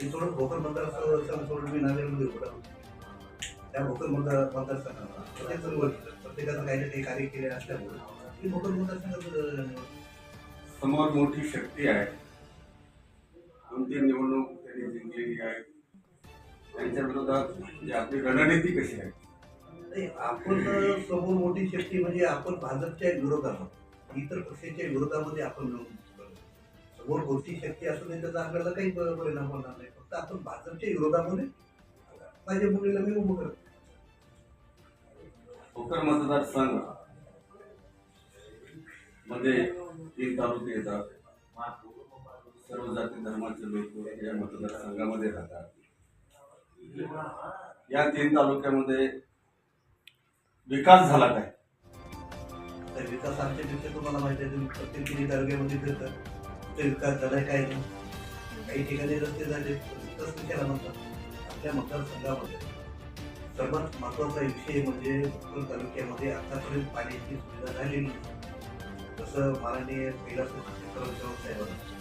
हे सोडून भोकर मतदारसंघ सोडून मी नांदेडमध्ये उभा. त्या भोकर मतदार मतदारसंघाला प्रत्येक. प्रत्येकानं काही ना काही कार्य केले असल्यामुळे मी भोकर मतदारसंघात समोर मोठी शक्ती आहे कोणती निवडणूक त्यांनी जिंकलेली आहे त्यांच्या विरोधात जी आपली रणनीती कशी आहे आपण समोर मोठी शक्ती म्हणजे आपण भाजपच्या विरोधात आहोत. इतर पक्षाच्या विरोधामध्ये आपण समोर मोठी शक्ती असून त्याचा आपल्याला काही परिणाम होणार नाही. फक्त आपण भाजपच्या विरोधामध्ये माझ्या मुलीला मी उभं करतो. भोकर मतदारसंघमध्ये तीन तालुके येतात. सर्व जाती धर्माचे लोक या मतदारसंघामध्ये राहतात. या तीन तालुक्यामध्ये विकास झाला काय? विकास आमच्यापेक्षा तुम्हाला माहिती आहे तुम्ही प्रत्येक तिन्ही तालुक्यामध्ये फिरतात ते विकास काय नाही. काही ठिकाणी रस्ते झाले तसं कशाला म्हणतात आपल्या मतदारसंघामध्ये. सर्वात महत्त्वाचा विषय म्हणजे भोकर तालुक्यामध्ये आतापर्यंत पाण्याची सुविधा झालेली नाही. जसं माननीय कैलास साहेबांना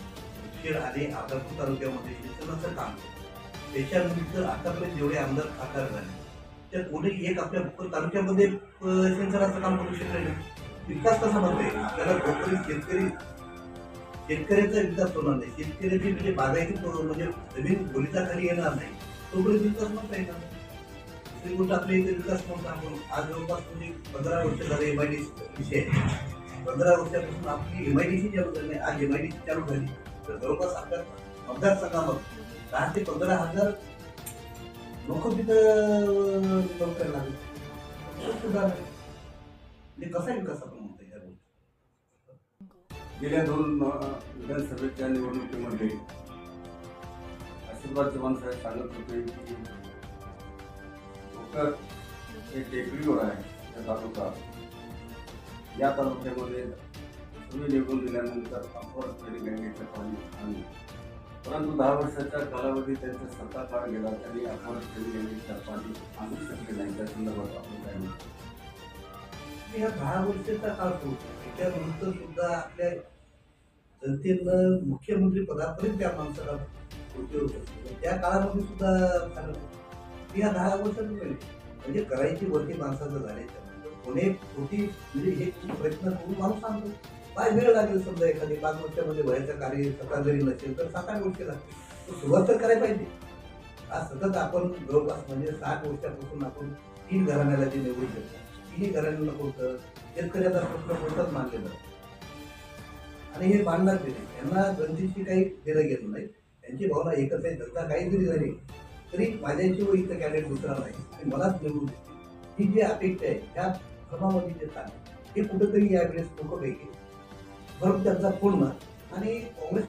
उशीर आणि आदरपूर तालुक्यामध्ये शिक्षणाचं काम. त्याच्यानंतर आतापर्यंत जेवढे आमदार खासदार झाले त्यात कोणी एक आपल्या भोकर तालुक्यामध्ये सिंचनाचं काम करू शकले नाही. विकास कसा म्हणता आपल्याला भोकरी शेतकरी शेतकऱ्याचा विकास होणार नाही. शेतकऱ्याची म्हणजे बागायती म्हणजे जमीन बोलीचा खाली येणार नाही. तोपर्यंत विकास नव्हता येणार दुसरी गोष्ट आपल्या इथे विकास म्हणतो आपण आज जवळपास म्हणजे पंधरा वर्ष झाले एम आय डी विषय. पंधरा वर्षापासून आपली एम आय डी सी चालू झाली आज एम आय डी सी चालू झाली. तर जवळपास आपल्या मतदारसंघामध्ये दहा ते पंधरा हजार लोक तिथं नोकऱ्या लागले सुद्धा म्हणजे कसा विकास आपण म्हणता येईल गेल्या दोन विधानसभेच्या निवडणुकीमध्ये आशीर्वाद चव्हाण साहेब सांगत होते की भोकर हे टेकडीवर आहे त्या तालुका. या तालुक्यामध्ये तुम्ही निवडून दिल्यानंतर अपर गंगेचं पाणी आणि परंतु दहा वर्षाच्या कालावधी त्यांचा सत्ता काळ गेला त्यांनी अपर गंगेचं पाणी आणू शकले नाही त्या संदर्भात आपण काय म्हणतो? या दहा वर्षाचा काळ होता. त्याच्यानंतर सुद्धा आपल्या जनतेनं मुख्यमंत्री पदापर्यंत त्या माणसाला खुर्चीवर त्या काळामध्ये सुद्धा झालं नव्हतं. या दहा वर्षात पहिले. म्हणजे करायची वरती माणसाचं झाले कोणी खोटी म्हणजे हे प्रयत्न करून माणूस सांगतो. काय वेळ लागेल समजा एखादी पाच वर्षामध्ये वयाचं कार्य सतत जरी नसेल तर सात आठ वर्ष लागतील. तर सुरुवात तर करायला पाहिजे. आज सतत आपण जवळपास म्हणजे साठ वर्षापासून आपण तीन घराण्याला जे निवडून देतो तिन्ही घराण्यांना कोणतं शेतकऱ्याचा प्रश्न कोणताच मानलेला आणि हे मानणार ते नाही. यांना जनतेशी काही देणं घेत नाही. त्यांची भावना एकच आहे जनता काही जरी झाली तरी माझ्याशिवाय इथं कॅन्डिडेट दुसरा नाही. आणि मलाच निवडून देते ही जी अपेक्षा आहे त्या धर्मामध्ये जे स्थान हे कुठंतरी यावेळेस लोक पैकी भरपूर त्यांचा पूर्ण आणि काँग्रेस